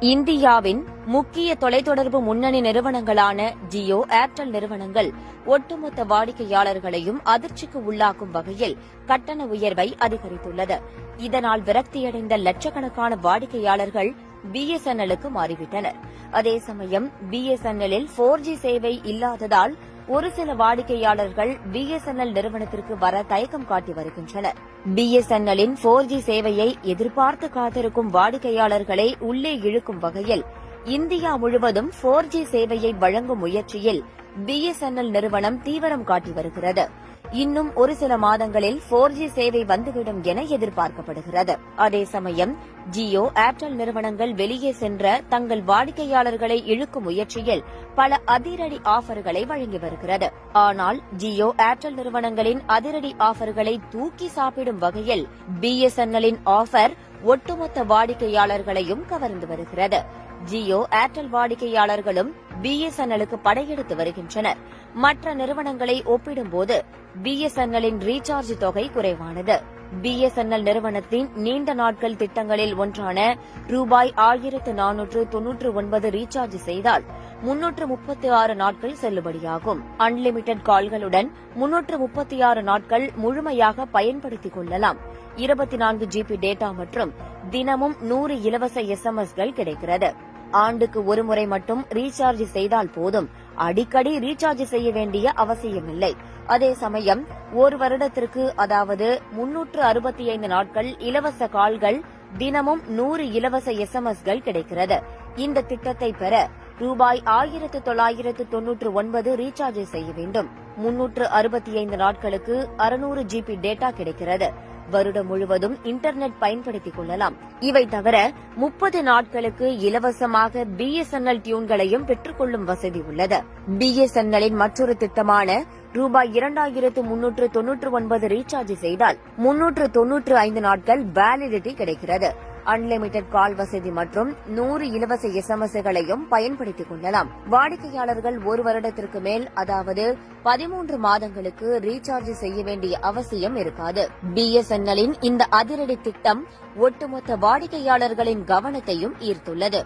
இந்தியாவின் முக்கிய தொலைத்தொடர்பு முன்னணி நிறுவனங்களான ஜியோ ஏர்டெல் நிறுவனங்கள் ஒட்டுமொத்த வாடிக்கையாளர்களையும் அதிர்ச்சிக்கு உள்ளாக்கும் வகையில் கட்டண உயர்வை அதிகரித்துள்ளது. இதனால் விரக்தியடைந்த லட்சக்கணக்கான வாடிக்கையாளர்கள் பிஎஸ்என்எல்லுக்கு மாறிவிட்டனர். அதே சமயம் பிஎஸ்என்எல்லில் போர் ஜி சேவை இல்லாததால் ஒரு சில வாடிக்கையாளர்கள் பிஎஸ்என்எல் நிறுவனத்திற்கு வர தயக்கம் காட்டி வருகின்றனர். பிஎஸ்என்எல்லின் போர் ஜி சேவையை எதிர்பார்த்து காத்திருக்கும் வாடிக்கையாளர்களை உள்ளே இழுக்கும் வகையில் இந்தியா முழுவதும் போர் ஜி சேவையை வழங்கும் முயற்சியில் பிஎஸ்என்எல் நிறுவனம் தீவிரம் காட்டி வருகிறது. இன்னும் ஒரு சில மாதங்களில் போர் ஜி சேவை வந்துவிடும் என எதிர்பார்க்கப்படுகிறது. அதே சமயம் ஜியோ ஏர்டெல் நிறுவனங்கள் வெளியே சென்ற தங்கள் வாடிக்கையாளர்களை இழுக்கும் முயற்சியில் பல அதிரடி ஆஃபர்களை வழங்கி வருகிறது. ஆனால் ஜியோ ஏர்டெல் நிறுவனங்களின் அதிரடி ஆஃபர்களை தூக்கி சாப்பிடும் வகையில் பிஎஸ்என்எல்லின் ஆஃபர் ஒட்டுமொத்த வாடிக்கையாளர்களையும் கவர்ந்து வருகிறது. ஜியோ ஏர்டெல் வாடிக்கையாளர்களும் பிஎஸ்என்எல்லுக்கு படையெடுத்து வருகின்றனர். மற்ற நிறுவனங்களை ஒப்பிடும்போது பிஎஸ்என்எல்லின் ரீசார்ஜ் தொகை குறைவானது. பிஎஸ்என்எல் நிறுவனத்தின் நீண்ட நாட்கள் திட்டங்களில் ஒன்றான ரூபாய் ஆயிரத்து நானூற்று தொன்னூற்று ஒன்பது ரீசார்ஜ் செய்தால் முன்னூற்று முப்பத்தி ஆறு நாட்கள் செல்லுபடியாகும். அன்லிமிடெட் கால்களுடன் முன்னூற்று முப்பத்தி ஆறு நாட்கள் முழுமையாக பயன்படுத்திக் கொள்ளலாம். இருபத்தி நான்கு ஜிபி டேட்டா மற்றும் தினமும் நூறு இலவச எஸ்எம்எஸ்கள் கிடைக்கிறது. ஆண்டுக்கு ஒரு முறை மட்டும் ரீசார்ஜ் செய்தால் போதும். அடிக்கடி ரீசார்ஜ் செய்ய வேண்டிய அவசியமில்லை. அதே சமயம் ஒரு வருடத்திற்கு அதாவது முன்னூற்று அறுபத்தி ஐந்து நாட்கள் இலவச கால்கள் தினமும் நூறு இலவச எஸ்எம்எஸ்கள் கிடைக்கிறது. இந்த திட்டத்தை பெற ரூபாய் ஆயிரத்து தொள்ளாயிரத்து தொன்னூற்று ஒன்பது ரீசார்ஜ் செய்ய வேண்டும். முன்னூற்று அறுபத்தி ஐந்து நாட்களுக்கு அறுநூறு ஜிபி டேட்டா கிடைக்கிறது. வருடம் முழுவதும் இன்டர்நெட் பயன்படுத்திக் கொள்ளலாம். இவை தவிர முப்பது நாட்களுக்கு இலவசமாக பிஎஸ்என்எல் டியூன்களையும் பெற்றுக்கொள்ளும் வசதி உள்ளது. பிஎஸ்என்எல்லின் மற்றொரு திட்டமான ரூபாய் இரண்டாயிரத்து முன்னூற்று தொன்னூற்று ஒன்பது ரீசார்ஜ் செய்தால் முன்னூற்று தொன்னூற்று ஐந்து நாட்கள் வேலிடிட்டி கிடைக்கிறது. அன்லிமிடெட் கால் வசதி மற்றும் நூறு இலவச எஸ்எம்எஸ்களையும் பயன்படுத்திக் கொள்ளலாம். வாடிக்கையாளர்கள் ஒரு வருடத்திற்கு மேல் அதாவது பதிமூன்று மாதங்களுக்கு ரீசார்ஜ் செய்ய வேண்டிய அவசியம் இருக்காது. பிஎஸ்என்எல்லின் இந்த அதிரடி திட்டம் ஒட்டுமொத்த வாடிக்கையாளர்களின் கவனத்தையும் ஈர்த்துள்ளது.